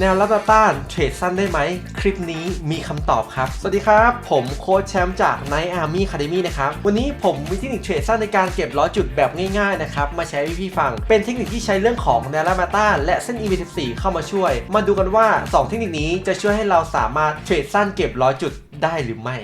แนวรับต้านเทรดสั้นได้ไหม คลิปนี้มีคำตอบครับ สวัสดีครับ ผมโค้ชแชมป์จาก Night Army Academy นะครับ วันนี้ผมมีเทคนิคเทรดสั้นในการเก็บล้อจุดแบบง่ายๆนะครับ มาแชร์ให้พี่ๆฟัง เป็นเทคนิคที่ใช้เรื่องของแนวรับต้านและเส้น EV14 เข้ามาช่วย มาดูกันว่า 2 เทคนิคนี้จะช่วยให้เราสามารถเทรดสั้นเก็บล้อจุดได้หรือไม่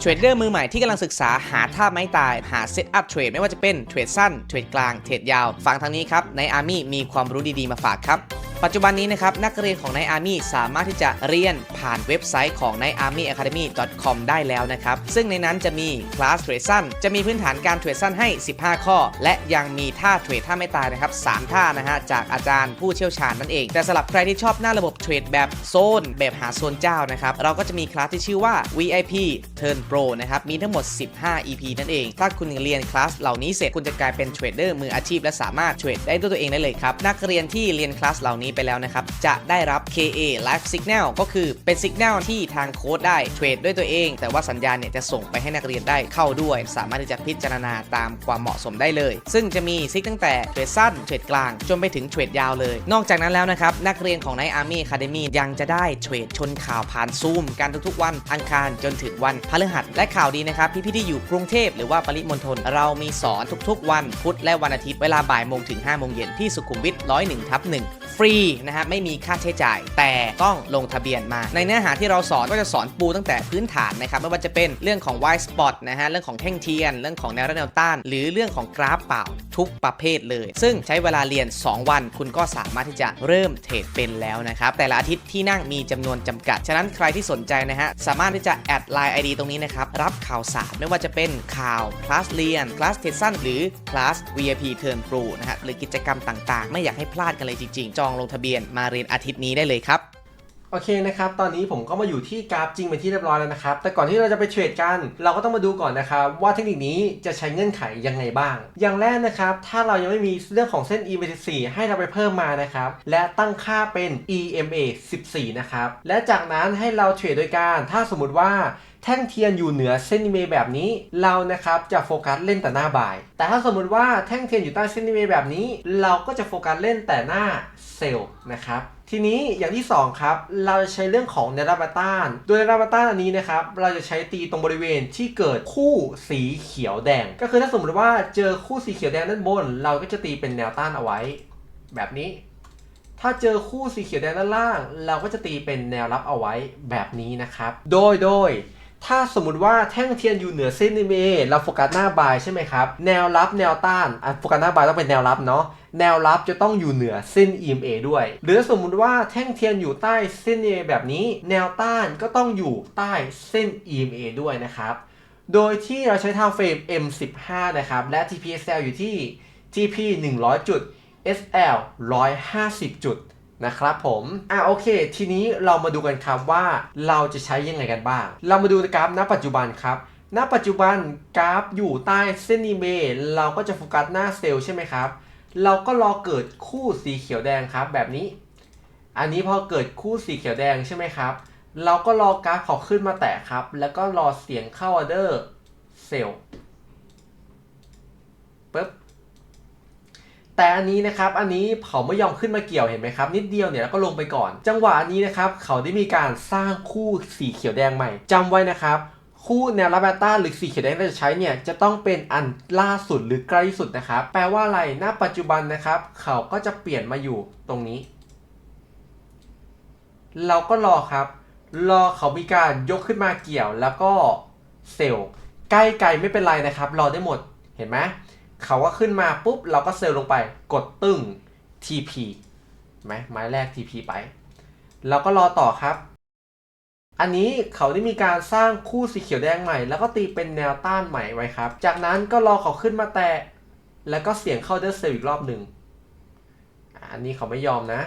เทรดเดอร์มือใหม่ที่กำลังศึกษาหาท่าไม้ตายหาเซตอัพเทรดไม่ว่าจะเป็นเทรดสั้นเทรดกลางเทรดยาว ฟังทางนี้ครับใน Army มีความรู้ดีๆมาฝากครับ ปัจจุบันนี้นะครับนักเรียนของใน Army สามารถที่จะเรียนผ่านเว็บไซต์ของใน Army Academy com ได้แล้วนะครับ ซึ่งในนั้นจะมีคลาสเทรดสั้นจะมีพื้นฐานการเทรดสั้นให้ 15 ข้อ และยังมีท่าเทรดท่าไม่ตายนะครับ3ท่านะฮะจากอาจารย์ผู้เชี่ยวชาญนั่นเอง แต่สำหรับใครที่ชอบหน้าระบบเทรดแบบโซน แบบหาโซนเจ้านะครับเราก็จะมีคลาสที่ชื่อว่า VIP Turn Pro นะครับมีทั้งหมด 15 EP นั่นเอง ถ้าคุณเรียนคลาสเหล่านี้เสร็จคุณจะกลายเป็นเทรดเดอร์มืออาชีพและสามารถเทรดได้ด้วยตัวเองได้เลยครับนักเรียนที่เรียนคลาสเหล่านี้ไปแล้วนะครับ จะได้รับ KA Live Signal ก็คือเป็นสัญญาณที่ทางโค้ดได้เทรดด้วยตัวเอง แต่ว่าสัญญาณเนี่ยจะส่งไปให้นักเรียนได้เข้าด้วย สามารถที่จะพิจารณาตามความเหมาะสมได้เลย ซึ่งจะมีซิกตั้งแต่เทรดสั้นเทรดกลางจนไปถึงเทรดยาวเลย นอกจากนั้นแล้วนะครับ นักเรียนของใน Army Academy ยังจะได้เทรดชนข่าวผ่านซูมกันทุกๆวันอังคารจนถึงวันพฤหัสและข่าวดีนะครับพี่ๆที่อยู่กรุงเทพหรือว่าปริมณฑลเรามีสอนทุกๆ วันพุธและวันอาทิตย์เวลาบ่ายโมงถึง5โมงเย็นที่สุขุมวิท101ทับ1ฟรีนะฮะไม่มีค่าใช้จ่าย แต่ต้องลงทะเบียนมา ในเนื้อหาที่เราสอนก็จะสอนปูตั้งแต่พื้นฐานนะครับไม่ว่าจะเป็นเรื่องของ white spot นะฮะเรื่องของแท่งเทียน เรื่องของแนวรับแนวต้าน หรือเรื่องของกราฟเปล่าทุกประเภทเลย ซึ่งใช้เวลาเรียน 2 วัน คุณก็สามารถที่จะเริ่มเทรดเป็นแล้วนะครับแต่ละอาทิตย์ที่นั่งมีจำนวนจำกัด ฉะนั้นใครที่สนใจนะฮะสามารถที่จะแอดไลน์ ID ตรงนี้นะครับรับข่าวสารไม่ว่าจะเป็นข่าวคลาสเรียนคลาสเทรดสั้นหรือคลาส VIP Turn Pro นะฮะหรือกิจกรรมต่างๆ ไม่อยากให้พลาดกันเลยจริงๆ จองลงทะเบียนมาเรียนอาทิตย์นี้ได้เลยครับ โอเคนะครับ ตอนนี้ผมก็มาอยู่ที่กราฟจริงเป็นที่เรียบร้อยแล้วนะครับ แต่ก่อนที่เราจะไปเทรดกัน เราก็ต้องมาดูก่อนนะครับ ว่าเทคนิคนี้จะใช้เงื่อนไขยังไงบ้าง อย่างแรกนะครับ ถ้าเรายังไม่มีเรื่องของเส้น EMA14 ให้เราไปเพิ่มมานะครับ และตั้งค่าเป็น EMA 14 นะครับ และจากนั้นให้เราเทรดโดยการ ถ้าสมมติว่าแท่งเทียนอยู่เหนือเส้น EMA แบบนี้ เรานะครับจะโฟกัสเล่นแต่หน้าบ่าย แต่ถ้าสมมติว่าแท่งเทียนอยู่ใต้เส้น EMA แบบนี้ เราก็จะโฟกัสเล่นแต่หน้าเซลล์นะครับ ทีนี้อย่างที่ 2 ครับ เราจะใช้เรื่องของเนราบาต้าน โดยเนราบาต้านอันนี้นะครับ เราจะใช้ตีตรงบริเวณที่เกิดคู่สีเขียวแดง ก็คือถ้าสมมติว่าเจอคู่สีเขียวแดงด้านบน เราก็จะตีเป็นแนวต้านเอาไว้ แบบนี้ ถ้าเจอคู่สีเขียวแดงด้านล่าง เราก็จะตีเป็นแนวรับเอาไว้แบบนี้นะครับ โดยโดย ถ้าสมมติว่าแท่งเทียนอยู่เหนือเส้น EMA เราโฟกัสหน้าบายใช่ไหมครับ แนวรับแนวต้านอะโฟกัสหน้าบายต้องเป็นแนวรับเนาะแนวรับจะต้องอยู่เหนือเส้น EMA ด้วย หรือสมมุติว่าแท่งเทียนอยู่ใต้เส้น EMA แบบนี้ แนวต้านก็ต้องอยู่ใต้เส้น EMA ด้วยนะครับ โดยที่เราใช้ทางเฟรม M15 นะครับ และ TPSL อยู่ที่ TP 100 จุด SL 150 จุด นะครับผมอะโอเค ทีนี้เรามาดูกันครับว่าเราจะใช้ยังไงกันบ้าง เรามาดูกราฟณปัจจุบันครับณปัจจุบันกราฟอยู่ใต้เส้นอีเมเราก็จะโฟกัสหน้าเซลล์ใช่ไหมครับ เราก็รอเกิดคู่สีเขียวแดงครับแบบนี้ อันนี้พอเกิดคู่สีเขียวแดงใช่ไหมครับ เราก็รอกราฟเขาขึ้นมาแตะครับ แล้วก็รอเสียงเข้าออเดอร์เซลล์ปึ๊บ แต่อันนี้นะครับอันนี้เขาไม่ยอมขึ้นมาเกี่ยวเห็นไหมครับ นิดเดียวเนี่ยแล้วก็ลงไปก่อน จังหวะนี้นะครับเขาได้มีการสร้างคู่สีเขียวแดงใหม่จำไว้นะครับคู่แนวรับแบต้าหรือสีเขียวแดงที่จะใช้เนี่ยจะต้องเป็นอันล่าสุดหรือใกล้สุดนะครับแปลว่าอะไรณปัจจุบันนะครับ เขาก็จะเปลี่ยนมาอยู่ตรงนี้ เราก็รอครับ รอเขามีการยกขึ้นมาเกี่ยวแล้วก็เซลล์ใกล้ไกลไม่เป็นไรนะครับ รอได้หมดเห็นไหม เขาก็ขึ้นมาปุ๊บ เราก็เซลล์ลงไปกดตึ้ง TP ไหมไม้แรก TP ไปเราก็รอต่อครับ อันนี้เขาได้มีการสร้างคู่สีเขียวแดงใหม่ แล้วก็ตีเป็นแนวต้านใหม่ไว้ครับ จากนั้นก็รอเขาขึ้นมาแตะแล้วก็เสียงเข้าเดอร์เซลอีกรอบหนึ่งอันนี้เขาไม่ยอมนะ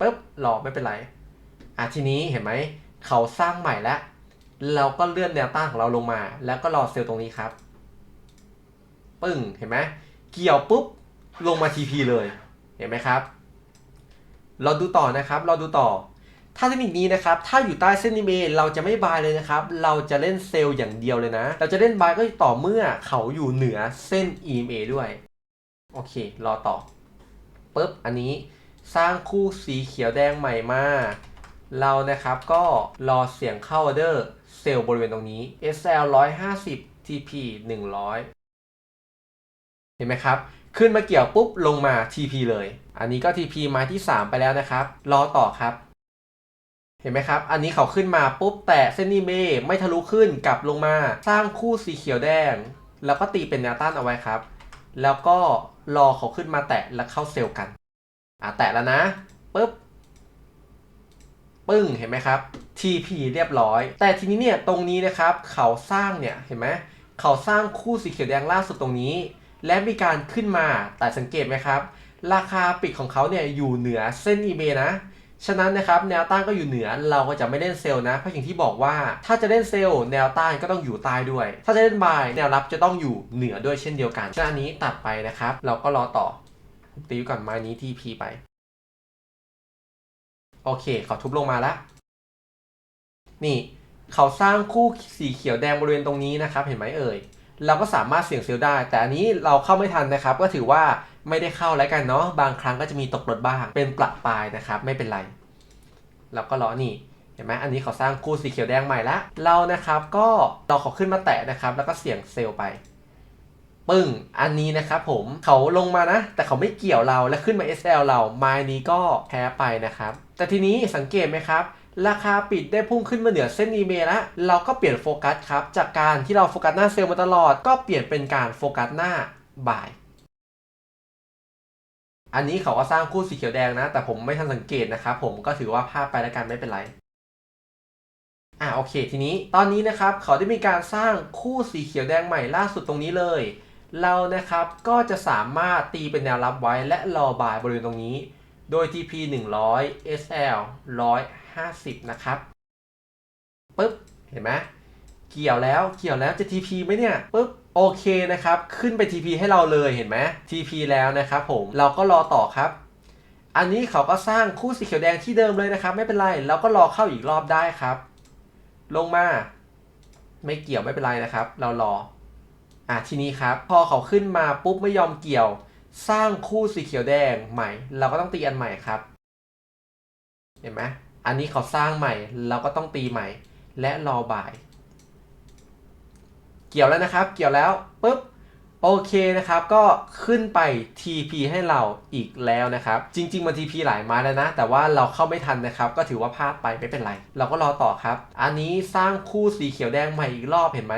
ปุ๊บรอไม่เป็นไรอะทีนี้เห็นไหม เขาสร้างใหม่แล้ว เราก็เลื่อนแนวต้านของเราลงมา แล้วก็รอเซลล์ตรงนี้ครับ ปึ้งเห็นไหมเกี่ยวปุ๊บลงมา TP เลยเห็นไหมครับ เราดูต่อนะครับ เราดูต่อ ถ้าเทคนิคนี้นะครับ ถ้าอยู่ใต้เส้น EMA เราจะไม่บายเลยนะครับ เราจะเล่นเซลล์อย่างเดียวเลยนะ เราจะเล่นบายก็ต่อเมื่อเขาอยู่เหนือเส้น EMA ด้วย โอเค รอต่อปุ๊บ อันนี้สร้างคู่สีเขียวแดงใหม่มา เรานะครับก็รอเสียงเข้าออเดอร์เซลล์บริเวณตรงนี้ SL 150 TP 100 เห็นไหมครับ ขึ้นมาเกี่ยวปุ๊บลงมา TP เลย อันนี้ก็ TP ไม้ที่ 3 ไปแล้วนะครับ รอต่อครับ เห็นไหมครับ อันนี้เขาขึ้นมาปุ๊บ แต่เส้นนี้เมไม่ทะลุขึ้นกลับลงมา สร้างคู่สีเขียวแดง แล้วก็ตีเป็นแนวต้านเอาไว้ครับ แล้วก็รอเขาขึ้นมาแตะแล้วเข้าเซลล์กัน อะแตะแล้วนะปุ๊บปึ้งเห็นไหมครับ TP เรียบร้อย แต่ทีนี้เนี่ยตรงนี้นะครับ เขาสร้างเนี่ยเห็นไหมเขาสร้างคู่สีเขียวแดงล่าสุดตรงนี้ และมีการขึ้นมาแต่สังเกตไหมครับ ราคาปิดของเขาเนี่ยอยู่เหนือเส้น eBay นะ ฉะนั้นนะครับแนวต้านก็อยู่เหนือเราก็จะไม่เล่นเซลล์นะ เพราะอย่างที่บอกว่าถ้าจะเล่นเซลล์แนวต้านก็ต้องอยู่ใต้ด้วย ถ้าจะเล่นบายแนวรับจะต้องอยู่เหนือด้วยเช่นเดียวกันฉะนั้นนี้ตัดไปนะครับ เราก็รอต่อตีไว้ก่อนม้นี้ TP ไปโอเคเขาทุบลงมาแล้ว นี่เขาสร้างคู่สีเขียวแดงบริเวณตรงนี้นะครับ เห็นไหมเอ่ย เราก็สามารถเสี่ยงเซลล์ได้ แต่อันนี้เราเข้าไม่ทันนะครับ ก็ถือว่าไม่ได้เข้าแล้วกันเนาะบางครั้งก็จะมีตกรถบ้าง เป็นประปรายนะครับ ไม่เป็นไรเราก็รอนี่เห็นไหมอันนี้เขาสร้างคู่สีเขียวแดงใหม่ละเรานะครับก็เราขอขึ้นมาแตะนะครับ แล้วก็เสี่ยงเซลล์ไปปึ้ง อันนี้นะครับผมเขาลงมานะ แต่เขาไม่เกี่ยวเราและขึ้นมา SL เราไม้นี้ก็แพ้ไปนะครับ แต่ทีนี้สังเกตไหมครับ ราคาปิดได้พุ่งขึ้นมาเหนือเส้น EMA แล้วเราก็เปลี่ยนโฟกัสครับ จากการที่เราโฟกัสหน้าเซลล์มาตลอด ก็เปลี่ยนเป็นการโฟกัสหน้าบ่าย อันนี้เขาก็สร้างคู่สีเขียวแดงนะ แต่ผมไม่ทันสังเกตนะครับผมก็ถือว่าพลาดไปแล้วกันไม่เป็นไรอ่าโอเค ทีนี้ตอนนี้นะครับเขาได้มีการสร้างคู่สีเขียวแดงใหม่ล่าสุดตรงนี้เลย เรานะครับก็จะสามารถตีเป็นแนวรับไว้และรอบายบริเวณตรงนี้ โดย TP 100 SL 150 นะครับปึ๊บ เห็นไหมเกี่ยวแล้วเกี่ยวแล้วจะ TP ไหมเนี่ยปึ๊บโอเคนะครับ ขึ้นไป TP ให้เราเลยเห็นไหม TP แล้วนะครับผมเราก็รอต่อครับ อันนี้เขาก็สร้างคู่สีเขียวแดงที่เดิมเลยนะครับ ไม่เป็นไรเราก็รอเข้าอีกรอบได้ครับ ลงมา ไม่เกี่ยวไม่เป็นไรนะครับ เรารออะทีนี้ครับ พอเขาขึ้นมาปุ๊บไม่ยอมเกี่ยว สร้างคู่สีเขียวแดงใหม่ เราก็ต้องตีอันใหม่ครับ เห็นไหมอันนี้เขาสร้างใหม่ เราก็ต้องตีใหม่ และรอบ่าย เกี่ยวแล้วนะครับ เกี่ยวแล้วปุ๊บโอเคนะครับ ก็ขึ้นไป TP ให้เราอีกแล้วนะครับ จริง ๆ มัน TP หลายไม้แล้วนะ แต่ว่าเราเข้าไม่ทันนะครับ ก็ถือว่าพลาดไปไม่เป็นไร เราก็รอต่อครับ อันนี้สร้างคู่สีเขียวแดงใหม่อีกรอบเห็นไหม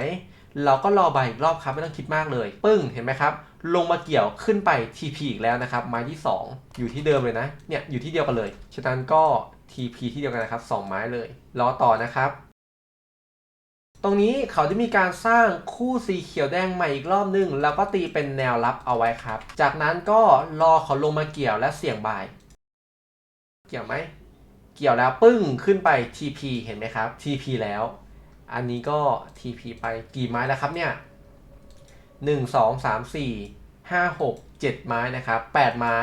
เราก็รอบายอีกรอบครับไม่ต้องคิดมากเลย ปึ้งเห็นไหมครับ ลงมาเกี่ยวขึ้นไป TP อีกแล้วนะครับไม้ที่ 2 อยู่ที่เดิมเลยนะเนี่ยอยู่ที่เดียวกันเลยฉะนั้นก็ TP ที่เดียวกันนะครับ 2 ไม้เลยรอต่อนะครับ ตรงนี้เขาจะมีการสร้างคู่สีเขียวแดงใหม่อีกรอบนึงแล้วก็ตีเป็นแนวรับเอาไว้ครับ จากนั้นก็รอเขาลงมาเกี่ยวและเสี่ยงบาย เกี่ยวไหมเกี่ยวแล้วปึ้งขึ้นไป TP เห็นไหมครับ TP แล้ว อันนี้ก็ TP ไปกี่ไม้แล้วครับเนี่ยหนึ่งสองสามสี่ห้าหกเจ็ดไม้นะครับแปดไม้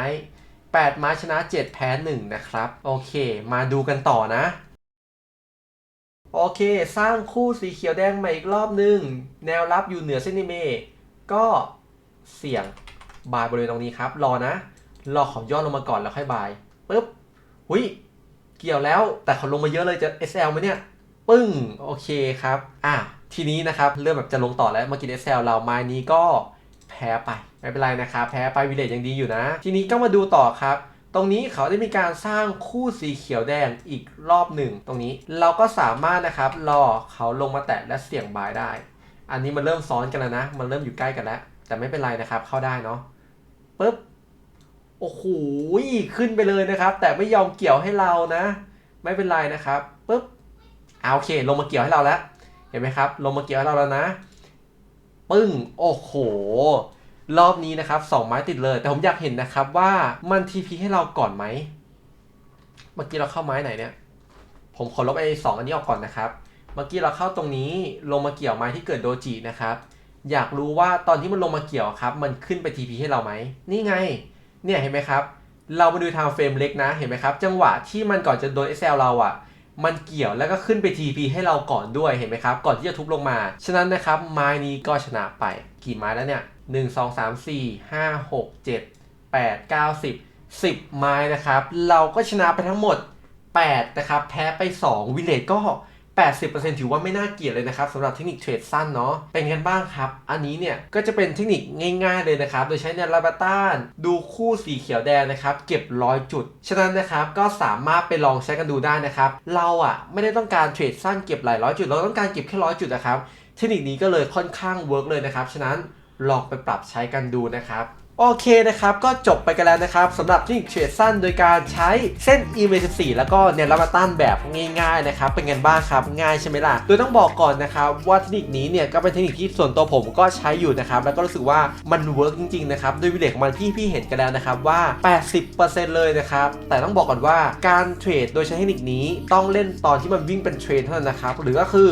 แปดไม้ชนะเจ็ดแพ้หนึ่งนะครับ โอเค มาดูกันต่อนะ โอเค สร้างคู่สีเขียวแดงใหม่อีกรอบหนึ่งแนวรับอยู่เหนือเส้นนิเมก็เสี่ยงบายบริเวณตรงนี้ครับ รอนะ รอเขาย่อลงมาก่อนแล้วค่อยบายปุ๊บหุยเกี่ยวแล้วแต่เขาลงมาเยอะเลยจะ SL ไหมเนี่ย ปึ้ง โอเคครับ อะ ทีนี้นะครับ เริ่มแบบจะลงต่อแล้วเมื่อกี้ SL เราไม้นี้ก็แพ้ไป ไม่เป็นไรนะครับ แพ้ไปวิเลจยังดีอยู่นะ ทีนี้ก็มาดูต่อครับ ตรงนี้เขาได้มีการสร้างคู่สีเขียวแดงอีกรอบหนึ่ง ตรงนี้เราก็สามารถนะครับรอเขาลงมาแตะและเสี่ยงบายได้ อันนี้มันเริ่มซ้อนกันแล้วนะ มันเริ่มอยู่ใกล้กันแล้ว แต่ไม่เป็นไรนะครับ เข้าได้เนาะปึ๊บโอ้โหขึ้นไปเลยนะครับ แต่ไม่ยอมเกี่ยวให้เรานะ ไม่เป็นไรนะครับปึ๊บ เอาโอเค ลงมาเกี่ยวให้เราแล้ว เห็นไหมครับ ลงมาเกี่ยวให้เราแล้วนะ ปึ้ง โอ้โห รอบนี้นะครับสองไม้ติดเลย แต่ผมอยากเห็นนะครับว่ามันทีพีให้เราก่อนไหม เมื่อกี้เราเข้าไม้ไหนเนี่ย ผมขอลบไอ้สองอันนี้ออกก่อนนะครับ เมื่อกี้เราเข้าตรงนี้ ลงมาเกี่ยวไม้ที่เกิดโดจินะครับ อยากรู้ว่าตอนที่มันลงมาเกี่ยวครับ มันขึ้นไป TP ให้เราไหม นี่ไง เนี่ยเห็นไหมครับ เรามาดูทางเฟรมเล็กนะ เห็นไหมครับ จังหวะที่มันก่อนจะโดน SL เราอะ่ะ มันเกี่ยวแล้วก็ขึ้นไป TP ให้เราก่อนด้วยเห็นไหมครับ ก่อนที่จะทุบลงมา ฉะนั้นนะครับไม้นี้ก็ชนะไปกี่ไม้แล้วเนี่ย1 2 3 4 5 6 7 8 9 10 10 ไม้นะครับ เราก็ชนะไปทั้งหมด 8 นะครับ แพ้ไป 2 วินเลจก็ 80%ถือว่าไม่น่าเกลียดเลยนะครับสำหรับเทคนิคเทรดสั้นเนาะเป็นกันบ้างครับ อันนี้เนี่ยก็จะเป็นเทคนิคง่ายๆเลยนะครับ โดยใช้เนลาบต้าน ดูคู่สีเขียวแดงนะครับ เก็บร้อยจุด ฉะนั้นนะครับก็สามารถไปลองใช้กันดูได้นะครับ เราอะไม่ได้ต้องการเทรดสั้นเก็บหลายร้อยจุด เราต้องการเก็บแค่ร้อยจุดนะครับ เทคนิคนี้ก็เลยค่อนข้างเวิร์กเลยนะครับ ฉะนั้นลองไปปรับใช้กันดูนะครับ โอเคนะครับ ก็จบไปกันแล้วนะครับสำหรับเทคนิคเทรดสั้นโดยการใช้เส้น e m 1 4แล้วก็เนลามาตันแบบง่ายๆนะครับ เป็นไงบ้างครับ ง่ายใช่ไหมล่ะ โดยต้องบอกก่อนนะครับ ว่าเทคนิคนี้เนี่ยก็เป็นเทคนิคที่ส่วนตัวผมก็ใช้อยู่นะครับ แล้วก็รู้สึกว่ามันเวิร์กจริงๆนะครับ โดยวิเลกของมันที่พี่เห็นกันแล้วนะครับว่า 80%เลยนะครับ แต่ต้องบอกก่อนว่าการเทรดโดยใช้เทคนิคนี้ต้องเล่นตอนที่มันวิ่งเป็นเทรนเท่านั้นนะครับ หรือก็คือ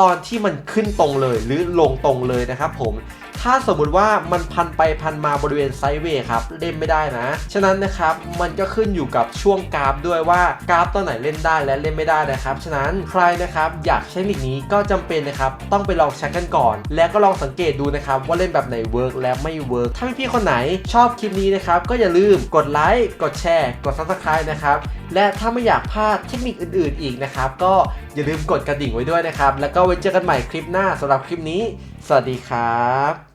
ตอนที่มันขึ้นตรงเลยหรือลงตรงเลยนะครับผม ถ้าสมมุติว่ามันพันไปพันมาบริเวณไซด์เวย์ครับเล่นไม่ได้นะ ฉะนั้นนะครับมันก็ขึ้นอยู่กับช่วงกราฟด้วยว่ากราฟตัวไหนเล่นได้และเล่นไม่ได้นะครับ ฉะนั้นใครนะครับอยากใช้หลีกนี้ก็จำเป็นนะครับต้องไปลองใช้กันก่อน แล้วก็ลองสังเกตดูนะครับว่าเล่นแบบไหนเวิร์กและไม่เวิร์กถ้าพี่คนไหนชอบคลิปนี้นะครับก็อย่าลืมกดไลค์กดแชร์ กด subscribe นะครับและถ้าไม่อยากพลาดเทคนิคอื่น ๆ อีกนะครับก็อย่าลืมกดกระดิ่งไว้ด้วยนะครับแล้วก็ไว้เจอกันใหม่คลิปหน้าสำหรับคลิปนี้ สวัสดีครับ